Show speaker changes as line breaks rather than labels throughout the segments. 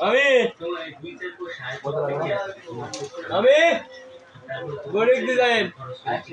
আমি আমি গরিব ডিজাইন। কি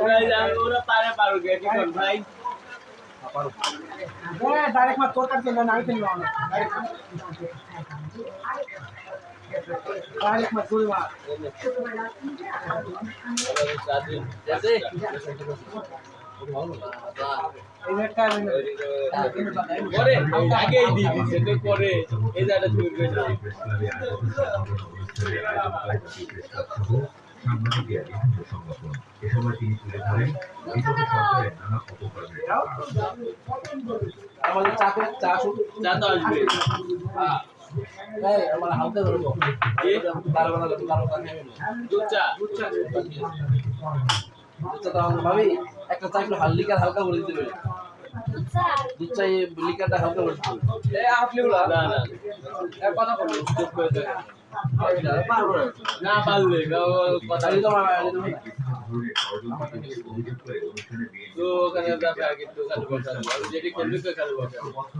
ওরা এই যে আমি- ওরা পারে পারুক কি কর ভাই
ডাইরেক্ট মার
সংগঠন এ সময় তিনি তুলে ধরেন বিগত সরকারের নানা অপকর্মের
আমাদের চাপে চা
তো আসবে
আমার হালকা ধরবো। বারো বারো বারো বারো খাবে
দুধ চা।
ভাবি একটা চা একটু হালকা হালকা করে দিতে পারি দুধ চাই লিকারটা হালকা করে দিতে এই আপনি গুলা
না না
কথা
চুপ করে।
না
পারলে কথা তো ওখানে যেটি করবি তো
করতে
পারবে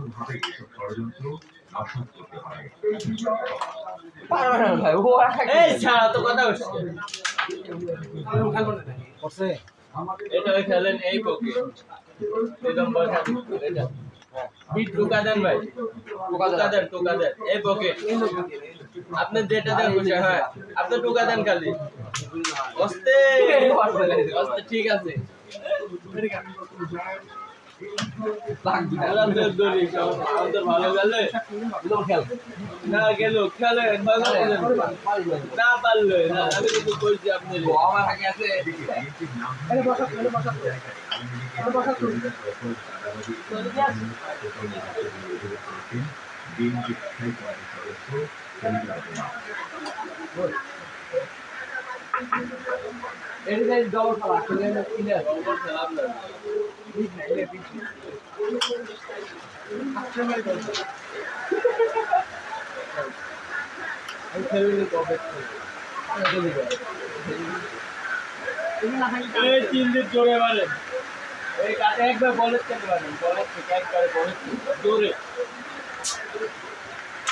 ভাই ও
এই ছাড়া তো কথা হচ্ছে
করছে?
এটা ওই খেলেন এই পক্ষে বসা এটা। বিট টুকা দেন ভাই। টুকা দেন। টুকা দেন এই পক্ষে আপনি যেটা দেন বুঝে হ্যাঁ। আপনি টোকা দেন খালি। অস্তে। অস্তে ঠিক আছে। ভালো গেলে না গেল খেলে। না পারলে না আমি কিন্তু বলছি আপনি
আমার আগে আছে
বিএনপির স্থায়ী কমিটির সদস্য
তিন দিন জোরে মারেন এই একবার বলের থেকে মারেন বলের থেকে একবার বলের জোরে।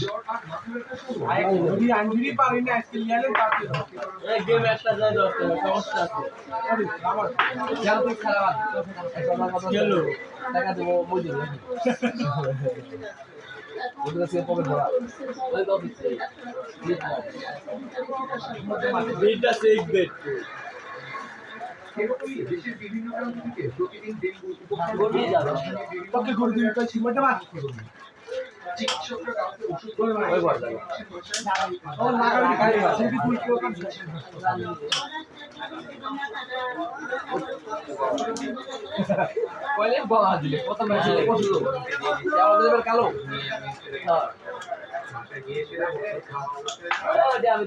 দরকার
আঞ্জুরি পারি না আজকে লিয়ালে পারতে
গেম একটা যায় দশ সমস্যা আছে খেলো
টাকা দেবো মজুর ওদের কাছে পকেট ভরা ওই তো অফিসে
বিটটা সেক
বড় জায়গা। কইলে বলা দিলে? কত ম্যাচ ছিল আমাদের কালো? আমি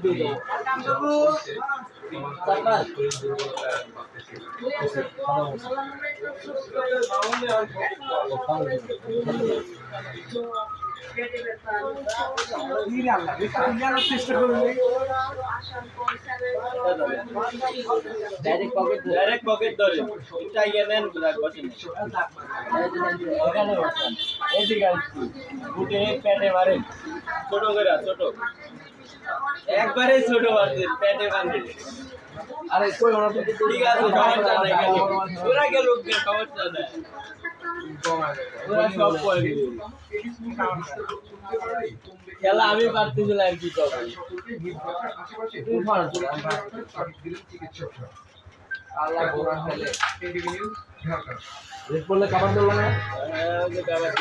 ডাইরেক্ট পকেট
ধরে। এটা ইয়ে এখানে বসেন এদিকে বুটে প্যাটে মারেন ছোট করে ছোট। একবারে ছোট মারছেন প্যাটে মারেন
আরে কই ওরা
ঠিক আছে সমস্যা নাই ওরা গেল সমস্যা নাই। খেলা আমি পারতেছিলাম আর কি
আল্লাহ গোরা খেলে রেড বললে কাবার দিল না
কাবার।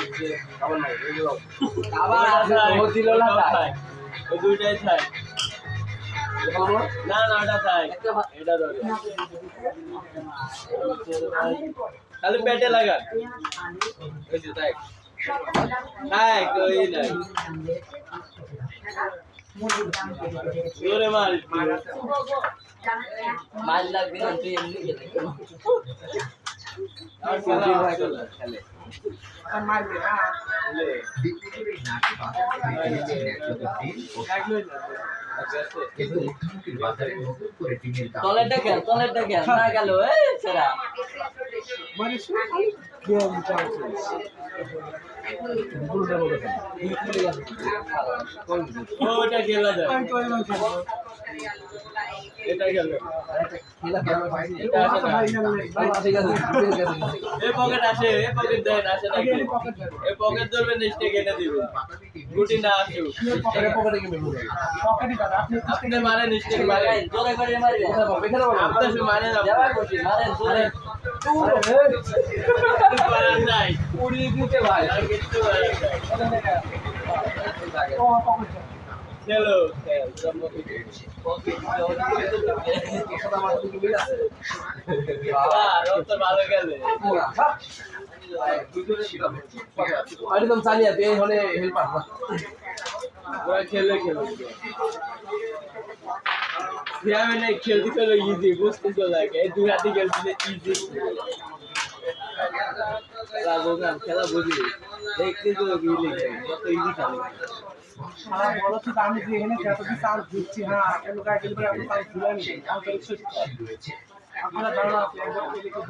কাবার নাই
আবার আছে।
ও দিল না
ওই দুইটাই থাক
না
না না ওটা থাক এটা ধরে তাহলে পেটে লাগান ওই যে থাক থাক ওই নাই জোরে মার
মাইল লাগবে না তুই এমনি খেলে
আর খেলা হচ্ছে না।
তলেরটা খেল তলেরটা খেল না গেল এ সেরা
ও, ওটা খেলা যায় এটা খেলো এটা আসে পকেট আসে পকেট দেন আসে না গুটি না। আপনি মারেন
করে
আপনি মারেন
মারেন জোরে
মারেন মারেন খেলো ভালো খেলে
একদম চালিয়ে তুই হলে হেল্পার
খেলে খেলে। আমি না খেলতে খেলো ইজি বুঝতে তো লাগে দুই হাতে খেলতে ইজি বোঝান খেলা বুঝি দেখতে তো ইজি কত ইজি খেলে
সারা তো আমি যে এখানে যতদিন চান্স দিচ্ছি হ্যাঁ ধারণা আছে একবার